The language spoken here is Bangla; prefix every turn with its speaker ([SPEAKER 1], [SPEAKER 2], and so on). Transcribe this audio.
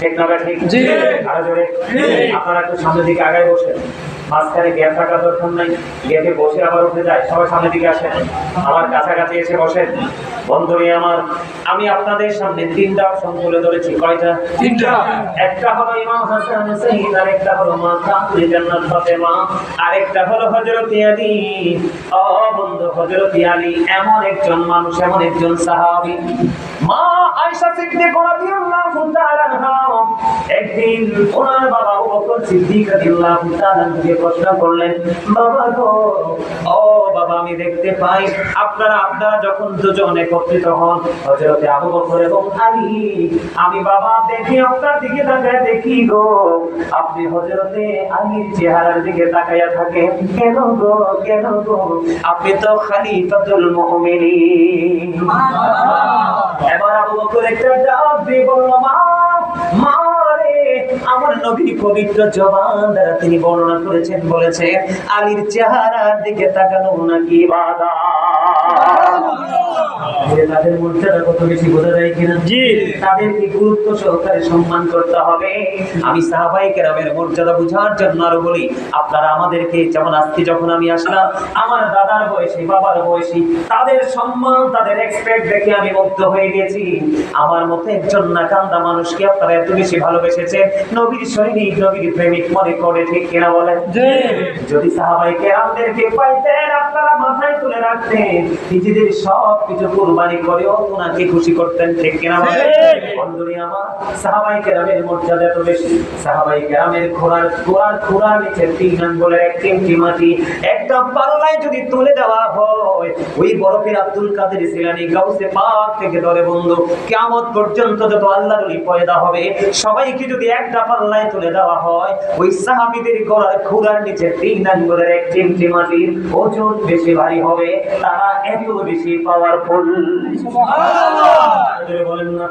[SPEAKER 1] ঠিক না ঠিক
[SPEAKER 2] জি।
[SPEAKER 1] আরও জোরে। আপনারা একটু সামনের দিকে আগায় বসেন। মাঝখানে গ্যাপ থাকা দরকার নাই। গ্যাপে বসে আবার উঠে যায়। সবাই সামনের দিকে আসেন। আমার কাছাকাছি এসে বসেন। বন্ধুরি আমার আমি আপনাদের সামনে তিনটা অপশন তুলে ধরেছি। কয়টা?
[SPEAKER 2] তিনটা।
[SPEAKER 1] একটা হলো ইমাম হাসান হুসাইন আর হলো মা কাপুরি জান্নাত ফাতেমা আরেকটা হলো হযরত আলী। ও বন্ধু হযরত আলী এমন একজন মানুষ এমন একজন সাহাবী। মা আয়েশা সিদ্দিক রাদিয়াল্লাহু একদিন ওনার বাবা বকর সিদ্দিক রাদিয়াল্লাহু তাআলা থেকে প্রশ্ন করলেন বাবা গো ও বাবা আমি দেখতে পাই আপনারা আপনারা যখন দুজন একত্রিত হন হযরত আবু বকর এবং আলী আমি বাবা দেখি আপনার দিকে তাকায় দেখি গো আপনি হযরতে আলীর চেহারার দিকে তাকায়া থাকেন কেন গো কেন গো আপনি তো খলিফাতুল মুমিনিন। এবার আবু বকর একটা দিয়ে রে আমার নবী পবিত্র জবান দ্বারা তিনি বর্ণনা করেছেন বলেছে আলীর চেহারার দিকে তাকানো নাকি বাধা। তাদের মর্যাদা কত বেশি বোঝা যায় কিনা?
[SPEAKER 2] জি।
[SPEAKER 1] তাদেরকে গুরুত্ব সহকারে সম্মান করতে হবে। আমি সাহাবাই কেরামের মর্যাদা বুঝার জন্য আরও বলি আপনারা আমাদেরকে যেমন আজকে যখন আমি আসলাম আমার দাদার বয়সী বাবার বয়সী তাদের সম্মান তাদের এক্সপেক্ট দেখে আমি মুগ্ধ হয়ে গেছি। আমার মতো একজন নাকান্দা মানুষকে আপনারা এত বেশি ভালোবেসেছেন নবীর সৈনিক নবীর প্রেমিক মনে করে ঠিক কিনা বলেন? যদি সাহাবাই কেরামদেরকে পাইতেন আপনারা মাথায় তুলে রাখতেন। নিজেদের সব কিছু কুরবানি করেও ওনাকে খুশি করতেন ঠিক কিনা বলেন? আমার সাহাবাই কেরামের মর্যাদা এত বেশি। সাহাবাই কেরামের ঘোড়ার ঘোড়ার ঘোড়ার নিচে তিন আঙ্গুলের এক চিমটি মাটি একটা পাল্লায় যদি তুলে দেওয়া হয় ওই বরফের আব্দুল কাদের সিলানি গাউসে পাক থেকে ধরে বন্ধু কিয়ামত পর্যন্ত যত আল্লাহর পয়দা হবে সবাইকে যদি একটা পাল্লায় তুলে দেওয়া হয় ওই সাহাবিদের ঘোড়ার ঘোড়ার নিচে তিন আঙ্গুলের এক চিমটি মাটির ওজন বেশি ভারী হবে তারা এত বেশি পাওয়ারফুল বলেন না।